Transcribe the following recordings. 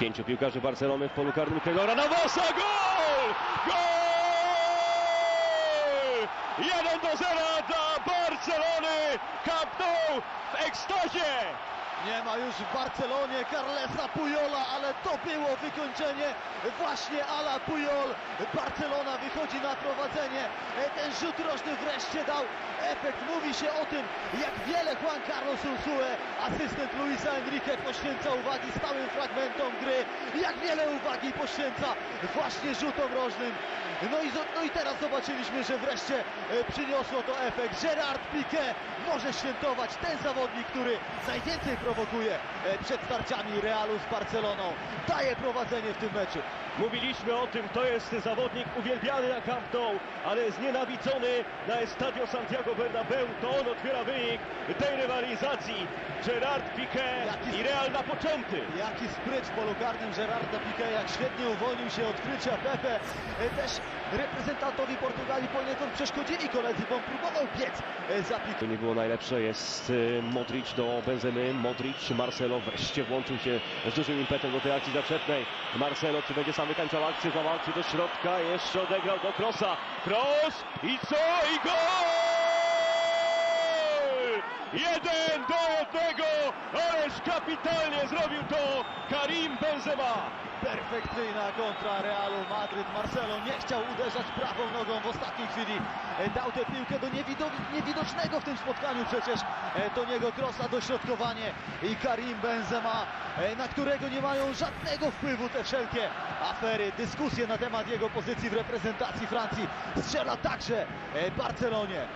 Pięciu piłkarzy Barcelony w polu karnym Keylora Navasa. Gol! Gol! 1 do 0 dla Barcelony. Nou w ekstazie. Nie ma już w Barcelonie Carlesa Pujola, ale to było wykończenie właśnie Ala Pujol. Barcelona wychodzi na prowadzenie. E, Ten rzut rożny wreszcie dał efekt. Mówi się o tym, jak wiele Juan Carlos Ursue, asystent Luisa Enrique, poświęca uwagi stałym fragmentom gry. Jak wiele uwagi poświęca właśnie rzutom rożnym. No i, no i teraz zobaczyliśmy, że wreszcie e, przyniosło to efekt. Gerard Piqué może świętować ten zawodnik, który najwięcej prowokuje e, przed starciami Realu z Barceloną. Daje prowadzenie w tym meczu. Mówiliśmy o tym, to jest zawodnik uwielbiany na Camp Nou, ale znienawidzony na Estadio Santiago Bernabeu. To on otwiera wynik tej rywalizacji. Gerard Piqué Jaki- i Real napoczęty. Jaki spryt w polu karnym Gerarda Piqué, jak świetnie uwolnił się od krycia Pepe. E, Też reprezentantowi Portugalii poniekąd przeszkodzili koledzy, bo on próbował biec e, za Piqué. To nie było najlepsze, jest y, Modric do Benzemy, Modric, Marcelo wreszcie włączył się z dużym impetem do tej akcji zaczepnej. Marcelo, czy będzie sam wykańczał akcję, zawalczy do środka, jeszcze odegrał do Krosa. Kroos i co? I gol! Jeden do jednego, ależ kapitalnie zrobił to Karim Benzema. Perfekcyjna kontra Realu Madryt. Marcelo nie chciał uderzać prawą nogą w ostatniej chwili. E, Dał tę piłkę do niewido- niewidocznego w tym spotkaniu przecież e, do niego Krosa dośrodkowanie i Karim Benzema, e, na którego nie mają żadnego wpływu te wszelkie afery, dyskusje na temat jego pozycji w reprezentacji Francji. Strzela także Barcelonie.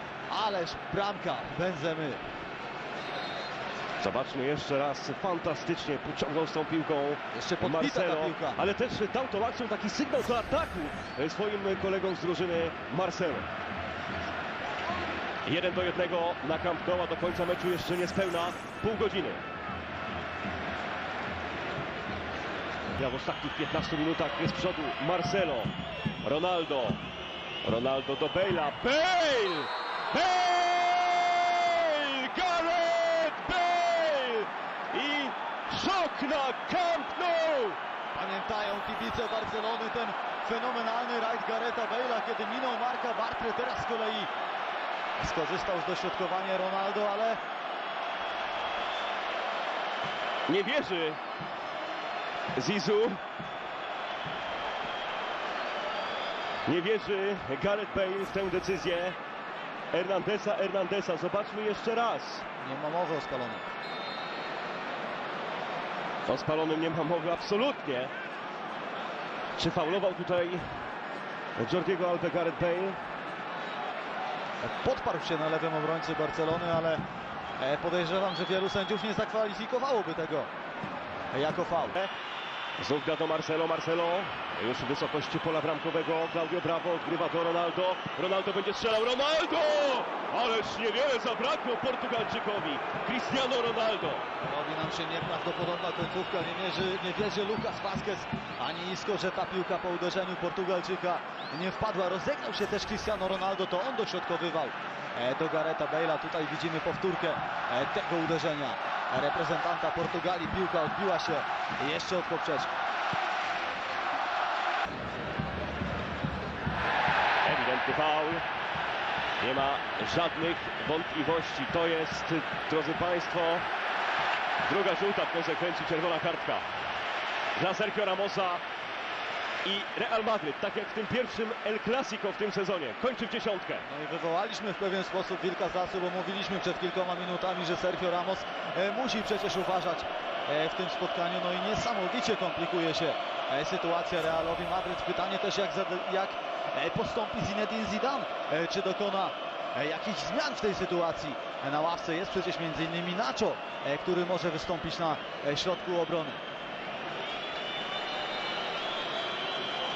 Ależ bramka Benzemy. Zobaczmy jeszcze raz, fantastycznie pociągnął z tą piłką Jeszcze Marcelo, piłka. ale też dał akcją taki sygnał do ataku swoim kolegom z drużyny Marcelo. Jeden do jednego na Camp Nou, do końca meczu jeszcze niespełna pół godziny. Ja w ostatnich 15 minutach jest z przodu Marcelo, Ronaldo, Ronaldo do Bale'a, Bale! Bale! Gareth Bale! I szok na Camp Nou! Pamiętają kibice Barcelony ten fenomenalny rajd Gareta Bale'a, kiedy minął Marka Bartre, teraz z kolei skorzystał z dośrodkowania Ronaldo, ale Nie wierzy Zizu. Nie wierzy Gareth Bale w tę decyzję Hernandeza, Hernandeza. Zobaczmy jeszcze raz. nie ma mowy o spalonym. O spalonym nie ma mowy absolutnie. Czy faulował tutaj Jordiego Albe Gareth Bale? Podparł się na lewym obrońcy Barcelony, ale e, podejrzewam, że wielu sędziów nie zakwalifikowałoby tego jako faul. Gra do Marcelo, Marcelo. Już w wysokości pola bramkowego, Claudio Bravo odgrywa do Ronaldo, Ronaldo będzie strzelał, Ronaldo! Ależ niewiele zabrakło Portugalczykowi, Cristiano Ronaldo. Robi nam się nieprawdopodobna końcówka, nie wierzy, nie wierzy Lucas Vazquez. Ani nisko, że ta piłka po uderzeniu Portugalczyka nie wpadła. Rozegnał się też Cristiano Ronaldo, to on dośrodkowywał do Gareta Bale'a. Tutaj widzimy powtórkę e, tego uderzenia reprezentanta Portugalii. Piłka odbiła się jeszcze od poprzeczki. Ewidentny faul. Nie ma żadnych wątpliwości. To jest, drodzy Państwo, druga żółta w konsekwencji czerwona kartka dla Sergio Ramosa i Real Madryt, tak jak w tym pierwszym El Clasico w tym sezonie. Kończy w dziesiątkę. No i wywołaliśmy w pewien sposób wilka z lasu, bo mówiliśmy przed kilkoma minutami, że Sergio Ramos e, musi przecież uważać e, w tym spotkaniu. No i niesamowicie komplikuje się e, sytuacja Realowi Madryt. Pytanie też jak, jak postąpi Zinedine Zidane, czy dokona jakichś zmian w tej sytuacji. Na ławce jest przecież innymi Nacho, który może wystąpić na środku obrony.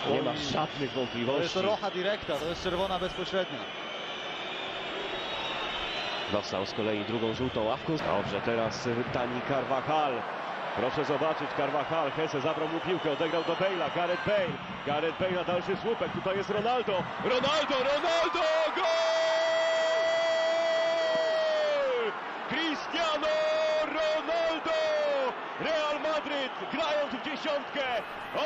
Nie ma żadnych To jest wątpliwości. rocha directa, to jest czerwona bezpośrednia. Dostał z kolei drugą żółtą ławką. Dobrze, teraz Dani Carvajal. Proszę zobaczyć, Carvajal, Hesse zabrał mu piłkę, odegrał do Bale'a, Gareth Bale. Gareth Bale na dalszy słupek, tutaj jest Ronaldo. Ronaldo, Ronaldo, gol! Cristiano Ronaldo! Real Madryt grając w dziesiątkę,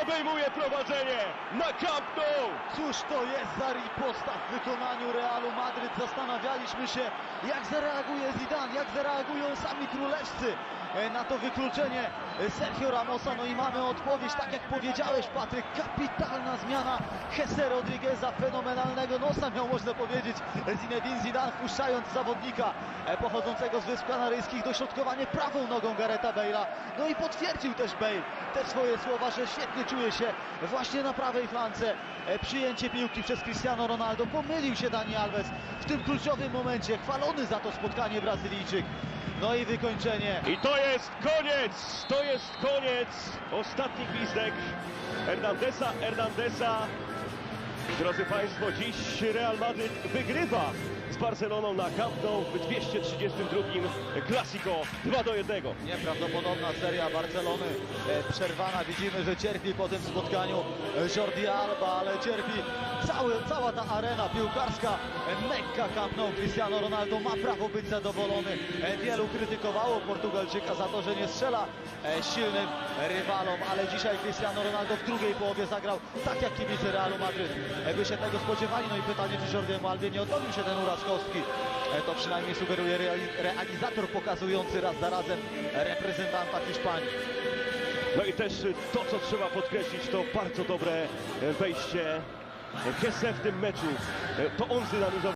obejmuje prowadzenie na Camp Nou. Cóż to jest za riposta w wykonaniu Realu Madryt? Zastanawialiśmy się, jak zareaguje Zidane, jak zareagują sami królewscy e, na to wykluczenie Sergio Ramosa. No i mamy odpowiedź, tak jak powiedziałeś Patryk, kapitalna zmiana Jesse Rodrigueza, fenomenalnego nosa miał można powiedzieć Zinedine Zidane wpuszczając zawodnika e, pochodzącego z Wysp Kanaryjskich, dośrodkowanie prawą nogą Gareta Bale'a. No i potwierdził też Bale te swoje słowa, że świetnie czuje się właśnie na prawej flance. E, Przyjęcie piłki przez Cristiano Ronaldo. Pomylił się Dani Alves w tym kluczowym momencie. Chwalony za to spotkanie Brazylijczyk. No i wykończenie. I to jest koniec, to jest koniec. Ostatni gwizdek Hernandeza, Hernandeza. Drodzy Państwo, dziś Real Madryt wygrywa z Barceloną na Camp Nou w 232 Clasico 2 do 1. Nieprawdopodobna seria Barcelony e, przerwana. Widzimy, że cierpi po tym spotkaniu e, Jordi Alba, ale cierpi cały, cała ta arena piłkarska. E, Mekka Camp Nou. Cristiano Ronaldo ma prawo być zadowolony. Wielu krytykowało Portugalczyka za to, że nie strzela silnym rywalom, ale dzisiaj Cristiano Ronaldo w drugiej połowie zagrał tak jak kibice Realu Madryt by się tego spodziewali. No i pytanie, czy Jordiemu Albie nie odnowił się ten uraz kostki. E, To przynajmniej sugeruje reali- realizator pokazujący raz za razem reprezentanta Hiszpanii. No i też to, co trzeba podkreślić, to bardzo dobre e, wejście Hesse w tym meczu. E, To on zdynamizował